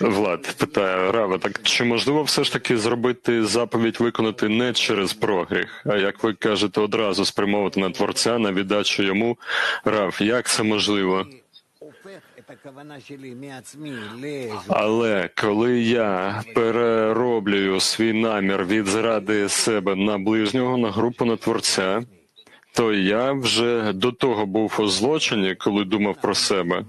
Влад питає Рава, так чи можливо все ж таки зробити заповідь виконати не через прогріх, а як ви кажете, одразу спрямовувати на творця на віддачу йому рав? Як це можливо? Але коли я перероблюю свій намір від зради себе на ближнього, на групу на творця, то я вже до того був у злочині, коли думав про себе.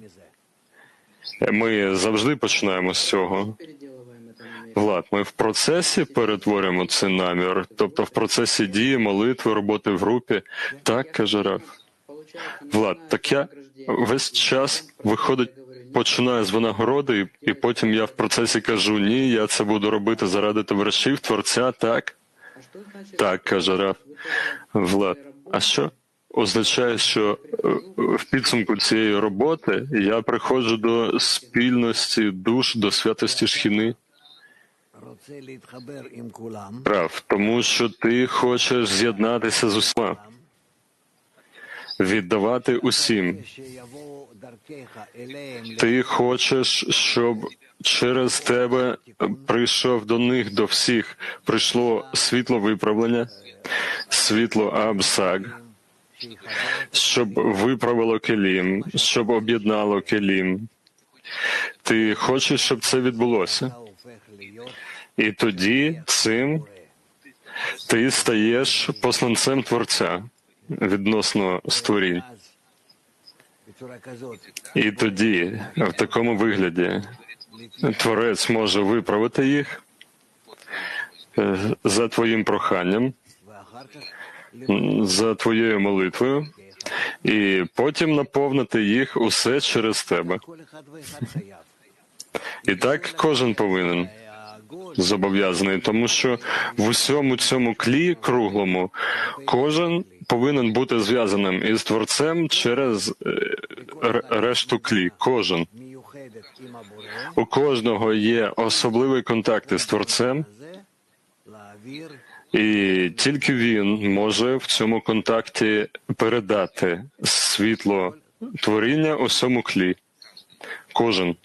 Ми завжди починаємо з цього. переделываем это намерение. Влад, ми в процесі перетворюємо цей намір, тобто в процесі дії, молитви, роботи в групі. Так каже Раф. Получается, Влад, начиная так с я награждения, весь час виходить, говорю, не починаю з винагороди, і, і потім я в процесі кажу: ні, я це буду робити заради товаришів, творця, так. А что значит? Так, каже Раф. Вы Влад, а що означає, що е, в підсумку цієї роботи я приходжу до спільності душ, до святості шхіни. Прав, тому що ти хочеш з'єднатися з усіма, віддавати усім. Ти хочеш, щоб через тебе прийшов до них, до всіх прийшло світло виправлення, світло Абсаг щоб виправило келін, щоб об'єднало келін. Ти хочеш, щоб це відбулося? І тоді цим ти стаєш посланцем Творця відносно створінь. І тоді, в такому вигляді, творець може виправити їх е, за твоїм проханням, за твоєю молитвою, і потім наповнити їх усе через тебе. І так кожен повинен зобов'язаний, тому що в усьому цьому клі круглому кожен повинен бути зв'язаним із творцем через е, решту клі. Кожен у кожного є особливий контакт із творцем і тільки він може в цьому контакті передати світло творіння у цьому клі. Кожен.